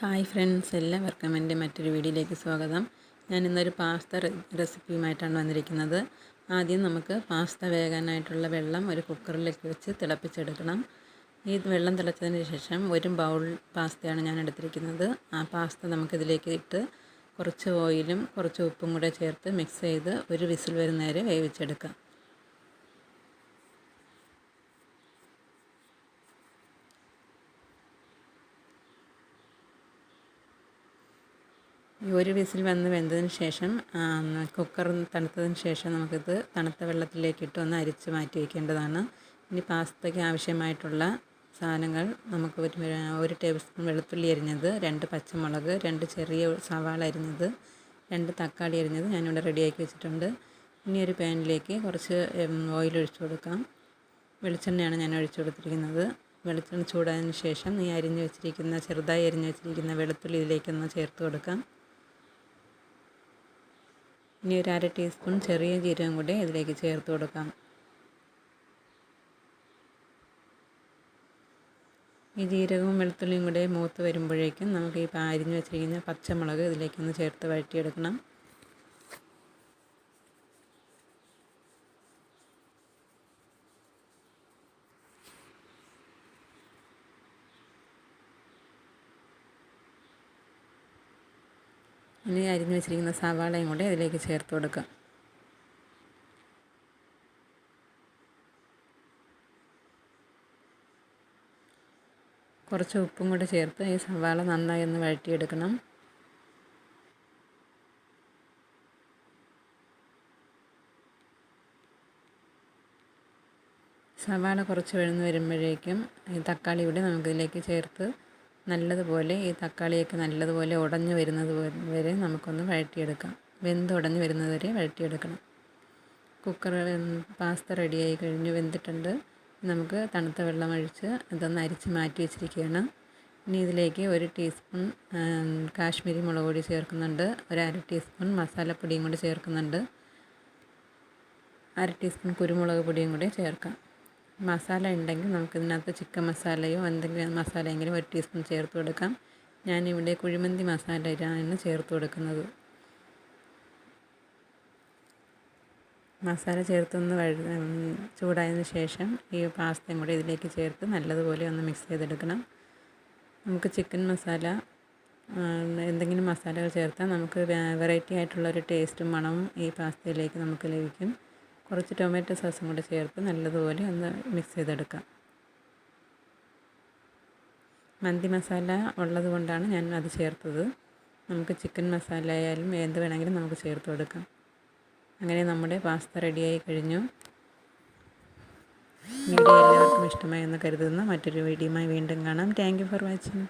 Hi friends എല്ലാവർക്കും എന്റെ മറ്റൊരു വീഡിയോയിലേക്ക് സ്വാഗതം. ഞാൻ ഇന്നൊരു പാസ്ത റെസിപ്പിയുമായിട്ടാണ് വന്നിരിക്കുന്നത്. ആദ്യം നമുക്ക് പാസ്ത വേകാനായിട്ടുള്ള വെള്ളം ഒരു കുക്കറിലേക്ക് വെച്ച് തിളപ്പിച്ചെടുക്കണം. ഈ വെള്ളം തിളച്ചതിന് ശേഷം ഒരു ബൗൾ പാസ്തയാണ് ഞാൻ എടുത്തിരിക്കുന്നത്. ആ പാസ്ത നമുക്കിതിലേക്ക് ഇട്ട് കുറച്ച് ഓയിലും കുറച്ച് ഉപ്പും കൂടെ ചേർത്ത് മിക്സ് ചെയ്ത് ഒരു വിസിൽ വരുന്നേരെ വേവിച്ചെടുക്കാം. ഈ ഒരു വിസിൽ വന്ന് വെന്തതിന് ശേഷം കുക്കർ തണുത്തതിന് ശേഷം നമുക്കിത് തണുത്ത വെള്ളത്തിലേക്ക് ഇട്ട് ഒന്ന് അരിച്ച് മാറ്റി വയ്ക്കേണ്ടതാണ് ഇനി പാസ്തയ്ക്ക് ആവശ്യമായിട്ടുള്ള സാധനങ്ങൾ നമുക്ക് ഒരു ഒരു ടേബിൾ സ്പൂൺ വെളുത്തുള്ളി അരിഞ്ഞത് രണ്ട് പച്ചമുളക് രണ്ട് ചെറിയ സവാള അരിഞ്ഞത് രണ്ട് തക്കാളി അരിഞ്ഞത് ഞാനിവിടെ റെഡിയാക്കി വെച്ചിട്ടുണ്ട്. ഇനി ഒരു പാനിലേക്ക് കുറച്ച് ഓയിൽ ഒഴിച്ചു കൊടുക്കാം. വെളിച്ചെണ്ണയാണ് ഞാൻ ഒഴിച്ചു കൊടുത്തിരിക്കുന്നത്. വെളിച്ചെണ്ണ ചൂടായതിന് ശേഷം ഈ അരിഞ്ഞു വെച്ചിരിക്കുന്ന ചെറുതായി അരിഞ്ഞു വെച്ചിരിക്കുന്ന വെളുത്തുള്ളി ഇതിലേക്കൊന്ന് ചേർത്ത് കൊടുക്കാം. ഇനി ഒരു അര ടീസ്പൂൺ ചെറിയ ജീരകം കൂടി ഇതിലേക്ക് ചേർത്ത് കൊടുക്കാം. ഈ ജീരകവും വെളുത്തുള്ളിയും കൂടെ മൂത്ത് വരുമ്പോഴേക്കും നമുക്ക് ഈ അരിഞ്ഞു വെച്ചിരിക്കുന്ന പച്ചമുളക് ഇതിലേക്കൊന്ന് ചേർത്ത് വഴറ്റിയെടുക്കണം. ഇനി അരിഞ്ഞു വെച്ചിരിക്കുന്ന സവാളയും കൂടെ അതിലേക്ക് ചേർത്ത് കൊടുക്കാം. കുറച്ച് ഉപ്പും കൂടെ ചേർത്ത് ഈ സവാള നന്നായി ഒന്ന് വഴറ്റിയെടുക്കണം. സവാള കുറച്ച് വഴന്ന് വരുമ്പോഴേക്കും ഈ തക്കാളി കൂടി നമുക്കിതിലേക്ക് ചേർത്ത് നല്ലതുപോലെ ഈ തക്കാളിയൊക്കെ നല്ലതുപോലെ ഉടഞ്ഞു വരുന്നത് വരെ നമുക്കൊന്ന് വഴറ്റിയെടുക്കാം. വെന്ത് ഉടഞ്ഞു വരുന്നത് വരെ വഴറ്റിയെടുക്കണം. കുക്കർ പാസ്ത റെഡിയായി കഴിഞ്ഞ് വെന്തിട്ടുണ്ട്. നമുക്ക് തണുത്ത വെള്ളം ഒഴിച്ച് ഇതൊന്ന് അരിച്ച് മാറ്റി വെച്ചിരിക്കുകയാണ്. ഇനി ഇതിലേക്ക് ഒരു ടീസ്പൂൺ കാശ്മീരി മുളക് പൊടി ചേർക്കുന്നുണ്ട്. ഒരു അര ടീസ്പൂൺ മസാലപ്പൊടിയും കൂടി ചേർക്കുന്നുണ്ട്. അര ടീസ്പൂൺ കുരുമുളക് പൊടിയും കൂടി ചേർക്കാം. മസാല ഉണ്ടെങ്കിൽ നമുക്കിതിനകത്ത് ചിക്കൻ മസാലയോ എന്തെങ്കിലും മസാലയെങ്കിലും ഒരു ടീസ്പൂൺ ചേർത്ത് കൊടുക്കാം. ഞാനിവിടെ കുഴിമന്തി മസാലയാണ് ചേർത്ത് കൊടുക്കുന്നത്. മസാല ചേർത്തൊന്ന് ചൂടായതിനു ചൂടായതിന് ശേഷം ഈ പാസ്തയും കൂടി ഇതിലേക്ക് ചേർത്ത് നല്ലതുപോലെ ഒന്ന് മിക്സ് ചെയ്തെടുക്കണം. നമുക്ക് ചിക്കൻ മസാല എന്തെങ്കിലും മസാലകൾ ചേർത്താൽ നമുക്ക് വെറൈറ്റി ആയിട്ടുള്ളൊരു ടേസ്റ്റും മണവും ഈ പാസ്തയിലേക്ക് നമുക്ക് ലഭിക്കും. കുറച്ച് ടൊമാറ്റോ സോസും കൂടെ ചേർത്ത് നല്ലതുപോലെ ഒന്ന് മിക്സ് ചെയ്തെടുക്കാം. മന്തി മസാല ഉള്ളത് കൊണ്ടാണ് ഞാൻ അത് ചേർത്തത്. നമുക്ക് ചിക്കൻ മസാല ആയാലും എന്ത് വേണമെങ്കിലും നമുക്ക് ചേർത്ത് കൊടുക്കാം. അങ്ങനെ നമ്മുടെ പാസ്ത റെഡിയായി കഴിഞ്ഞു. വീഡിയോ എല്ലാവർക്കും ഇഷ്ടമായി എന്ന് കരുതുന്ന. മറ്റൊരു വീഡിയോയുമായി വീണ്ടും കാണാം. Thank for watching.